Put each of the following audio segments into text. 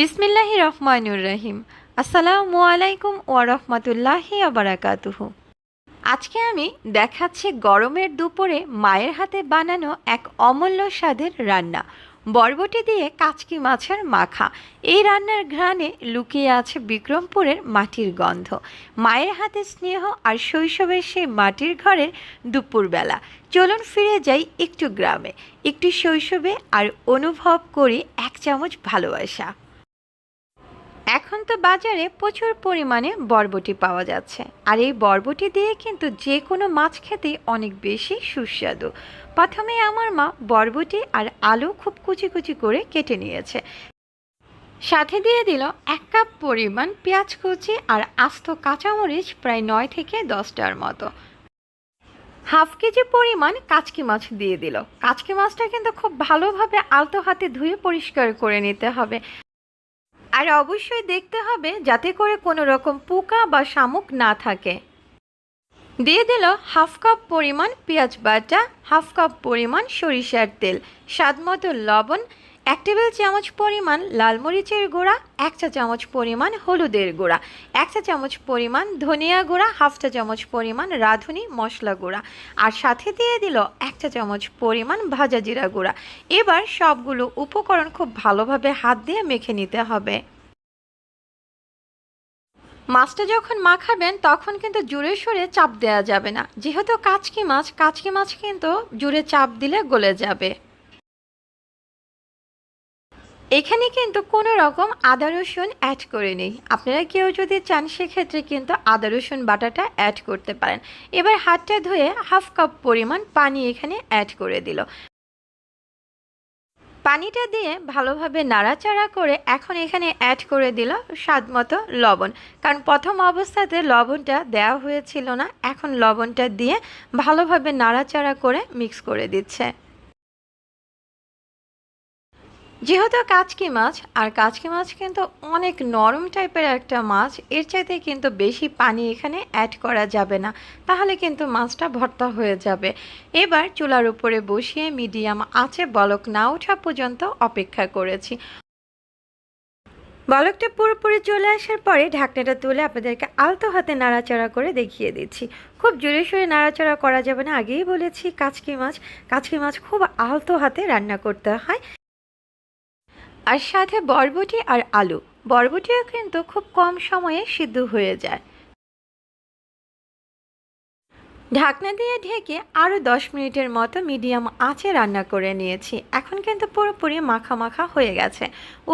বিসমিল্লাহি রহমানুর রহিম আসসালামু আলাইকুম ওয়া রহমতুল্লাহি আবরাকাতুহু আজকে আমি দেখাচ্ছি গরমের দুপুরে মায়ের হাতে বানানো এক অমূল্য স্বাদের রান্না। বরবটি দিয়ে কাচকি মাছের মাখা। এই রান্নার ঘ্রাণে লুকিয়ে আছে বিক্রমপুরের মাটির গন্ধ। মায়ের হাতে স্নেহ আর শৈশবের সেই মাটির ঘরের দুপুরবেলা। চলুন ফিরে যাই একটু গ্রামে। একটু শৈশবে আর অনুভব করি এক চামচ ভালোবাসা। এখন তো বাজারে প্রচুর পরিমাণে বরবটি পাওয়া যাচ্ছে। আর এই বরবটি দিয়ে কিন্তু যে কোনো মাছ খেতেই অনেক বেশি সুস্বাদু। প্রথমে আমার মা বরবটি আর আলু খুব কুচি কুচি করে কেটে নিয়েছে। সাথে দিয়ে দিল এক কাপ পরিমাণ পেঁয়াজ কুচি আর আস্ত কাঁচামরিচ প্রায় নয় থেকে দশটার মতো। হাফ কেজি পরিমাণ কাচকি মাছ দিয়ে দিল। কাচকি মাছটা কিন্তু খুব ভালোভাবে আলতো হাতে ধুয়ে পরিষ্কার করে নিতে হবে। আর অবশ্যই দেখতে হবে যাতে করে কোনো রকম পোকা বা শামুক না থাকে। দিয়ে দিল হাফ কাপ পরিমাণ পেঁয়াজ বাটা, হাফ কাপ পরিমাণ সরিষার তেল, স্বাদ মতো লবণ এক টেবিল চামচ পরিমাণ লাল মরিচের গুঁড়া, এক চা চামচ পরিমাণ হলুদের গুঁড়া, এক চা চামচ পরিমাণ ধনিয়া গুঁড়া, হাফ চা চামচ পরিমাণ রাঁধুনি মশলা গুঁড়া, আর সাথে দিয়ে দিল এক চা চামচ পরিমাণ ভাজা জিরা গুঁড়া। এবার সবগুলো উপকরণ খুব ভালোভাবে হাত দিয়ে মেখে নিতে হবে। মাছটা যখন মাখাবেন, তখন কিন্তু জুড়ে সরে চাপ দেওয়া যাবে না। যেহেতু কাচকি মাছ কাচকি মাছ কিন্তু জুড়ে চাপ দিলে গলে যাবে। এখানে কিন্তু কোনো রকম আদা রসুন অ্যাড করে নেই। আপনারা কেউ যদি চান, সেক্ষেত্রে কিন্তু আদা রসুন বাটাটা অ্যাড করতে পারেন। এবার হাতটা ধুয়ে হাফ কাপ পরিমাণ পানি এখানে অ্যাড করে দিল। পানিটা দিয়ে ভালোভাবে নাড়াচাড়া করে এখন এখানে অ্যাড করে দিল স্বাদ মতো লবণ। কারণ প্রথম অবস্থাতে লবণটা দেওয়া হয়েছিল না, এখন লবণটা দিয়ে ভালোভাবে নাড়াচাড়া করে মিক্স করে দিচ্ছে। যেহেতু কাচকি মাছ, আর কাচকি মাছ কিন্তু অনেক নরম টাইপের একটা মাছ, এর চাইতে কিন্তু বেশি পানি এখানে অ্যাড করা যাবে না। তাহলে কিন্তু মাছটা ভর্তা হয়ে যাবে। এবার চুলার উপরে বসিয়ে মিডিয়াম আছে বলক না ওঠা পর্যন্ত অপেক্ষা করেছি। বলকটা পুরোপুরি চলে আসার পরে ঢাকনাটা তুলে আপনাদেরকে আলতো হাতে নাড়াচাড়া করে দেখিয়ে দিচ্ছি। খুব জোরে সোরে নাড়াচাড়া করা যাবে না, আগেই বলেছি কাচকি মাছ। কাচকি মাছ খুব আলতো হাতে রান্না করতে হয়। আর সাথে বরবটি আর আলু। বরবটিও কিন্তু খুব কম সময়ে সিদ্ধ হয়ে যায়। ঢাকনা দিয়ে ঢেকে আরও দশ মিনিটের মতো মিডিয়াম আঁচে রান্না করে নিয়েছি। এখন কিন্তু পুরোপুরি মাখা মাখা হয়ে গেছে।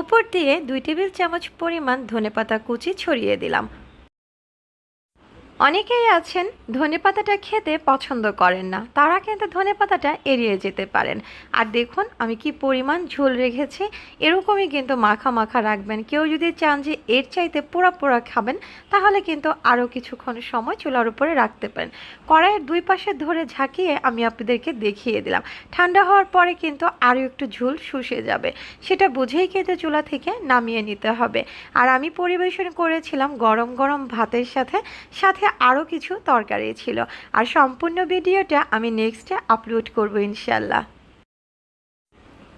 উপর দিয়ে দুই টেবিল চামচ পরিমাণ ধনেপাতা কুচি ছড়িয়ে দিলাম। অনেকেই আছেন ধনেপাতাটা খেতে পছন্দ করেন না। তারা কিন্তু ধনেপাতাটা এড়িয়ে যেতে পারেন। আর দেখুন, আমি কি পরিমাণ ঝোল রেখেছি, এরকমই কিন্তু মাখা মাখা রাখবেন। কেউ যদি চান যে এর চাইতে পোড়া পোড়া খাবেন, তাহলে কিন্তু আরও কিছুক্ষণ সময় চুলার উপরে রাখতে পারেন। কড়াইয়ের দুই পাশে ধরে ঝাঁকিয়ে আমি আপনাদেরকে দেখিয়ে দিলাম। ঠান্ডা হওয়ার পরে কিন্তু আরও একটু ঝোল শুষে যাবে। সেটা বুঝেই কিন্তু চুলা থেকে নামিয়ে নিতে হবে। আর আমি পরিবেশন করেছিলাম গরম গরম ভাতের সাথে। সাথে আরও কিছু তরকারি ছিল। আর সম্পূর্ণ ভিডিওটা আমি নেক্সটে আপলোড করব ইনশাল্লাহ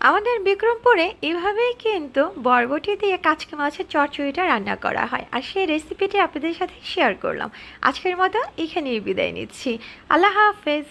আমাদের বিক্রমপুরে এভাবেই কিন্তু বরবটি দিয়ে কাঁচকে মাছের চচ্চড়িটা রান্না করা হয়। আর সেই রেসিপিটি আপনাদের সাথে শেয়ার করলাম। আজকের মতো এখানেই বিদায় নিচ্ছি। আল্লাহ হাফেজ।